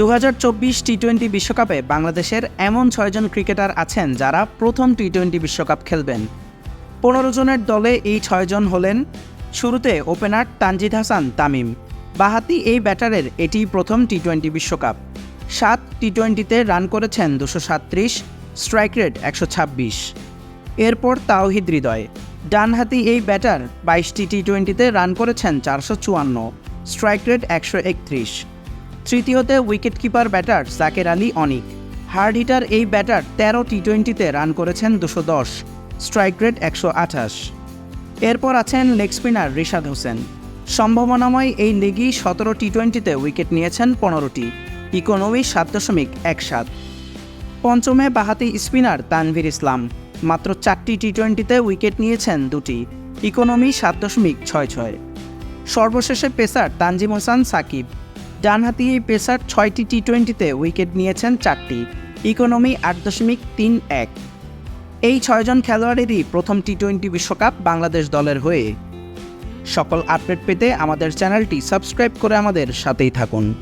দু T twenty বিশ্বকাপে বাংলাদেশের এমন ছয়জন ক্রিকেটার আছেন যারা প্রথম টি টোয়েন্টি বিশ্বকাপ খেলবেন। পনেরো জনের দলে এই ছয়জন হলেন শুরুতে ওপেনার তানজিদ হাসান তামিম। বাহাতি এই ব্যাটারের এটি প্রথম টি টোয়েন্টি বিশ্বকাপ। সাত টি টোয়েন্টিতে রান করেছেন দুশো সাত্রিশ স্ট্রাইক রেট একশো ছাব্বিশ। এরপর তাওহিদ হৃদয়। ডানহাতি এই ব্যাটার বাইশটি টি টোয়েন্টিতে রান করেছেন চারশো চুয়ান্ন, স্ট্রাইক রেট একশো একত্রিশ। তৃতীয়তে wicket keeper batter Jaker Ali Anik. Hard hitter এই ব্যাটার তেরো টি টোয়েন্টিতে রান করেছেন দুশো দশ, স্ট্রাইক রেট একশো আঠাশ। এরপর আছেন লেগ স্পিনার রিশাদ হোসেন। সম্ভাবনাময় এই লিগই সতেরো টি টোয়েন্টিতে উইকেট নিয়েছেন পনেরোটি, ইকোনমি সাত দশমিক এক সাত। পঞ্চমে বাহাতি স্পিনার তানভীর ইসলাম, মাত্র চারটি টি টোয়েন্টিতে উইকেট নিয়েছেন দুটি, ইকোনমি সাত দশমিক ছয় ছয়। সর্বশেষে পেসার তানজিম হোসান সাকিব ডানহাতি এই পেসার ছয়টি টি টোয়েন্টিতে উইকেট নিয়েছেন চারটি, ইকোনমি আট দশমিক তিন এক। এই ছয়জন খেলোয়াড়েরই প্রথম টি টোয়েন্টি বিশ্বকাপ বাংলাদেশ দলের হয়ে। সকল আপডেট পেতে আমাদের চ্যানেলটি সাবস্ক্রাইব করে আমাদের সাথেই থাকুন।